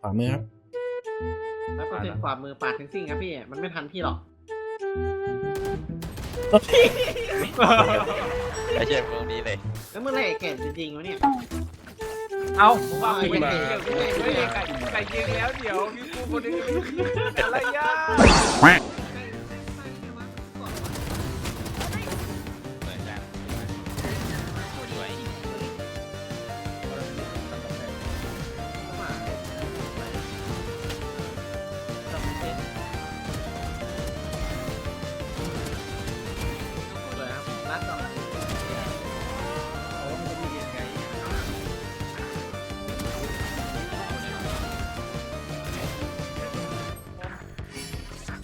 ขวามือครับ แล้วก็เป็นขวามือปาดถึงซิ่งครับพี่ มันไม่ทันพี่หรอกไม่ใช่ตรงนี้เลยแล้วเมื่อไหร่ไอ้แก่นจริงๆวะเนี่ย เอาผมว่าไม่ไม่ได้ได้เกี่ยวไม่ได้ไก่ไก่ยิงแล้วเดี๋ยวมีกูคนนึงอะไรยะเหมือนกั วยครับรัดต่อ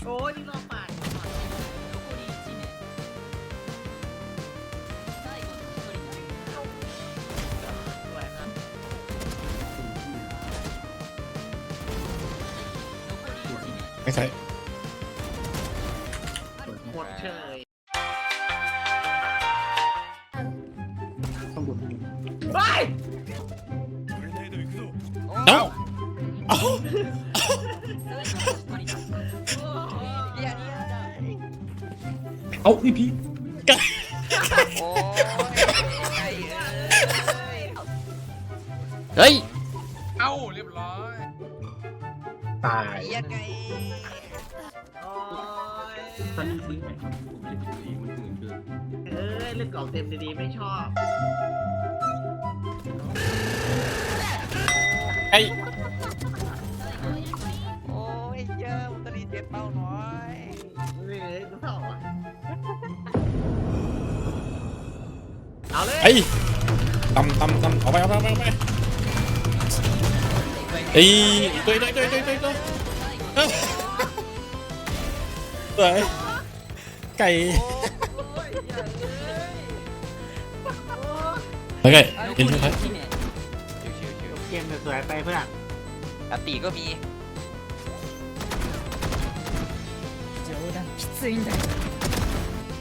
โอ้ยนี่รอปาดสวยครับไม่ใช่โคตรเชย ไปเอ้าเอ้าเอาพี่พีไก่โอ้ยเฮ้ย เอ้าเรียบร้อยตายยังไงโอ้ยตอนนี้ซื้อไหมครับผมเห็นสีมันอื่นเกินเอ้ยเล่นกล่องเต็มดีๆไม่ชอบ ไอ้โอ้ยเยอะมุตลีเจ็บเป้าน้อยเฮ้ยกูเท่าอะเอาเลยไอ้ตำตำตำเอาไปเอาไปเอาไปเอาไปไอ้ตัวตัวตัวตัวตัวตัวเอ้าสวยไก่แล้วไก่กินใช่ไหม สวยๆไปเพื่อนอัตติก็มี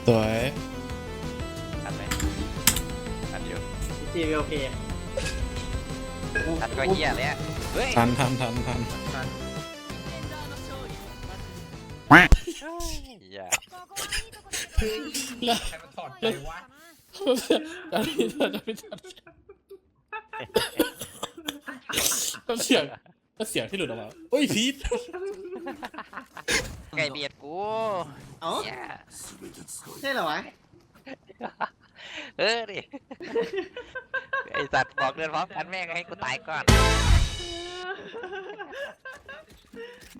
สวยอัดไหมอัดอยู่จีโอเคอัดก็เฮียเลยอะเฮ้ยทันทันทันทันเฮียใครมันถอดใจวะอันนี้จะไม่ทัน ก็เสียงก็เสียงที่หลุดออกมาโอ้ยพีทไก่เบียดกูเอ้าเฮียใช่เหรอวะเออดิไอสัตว์บอกเดินพร้อมกันแม่งให้กูตายก่อน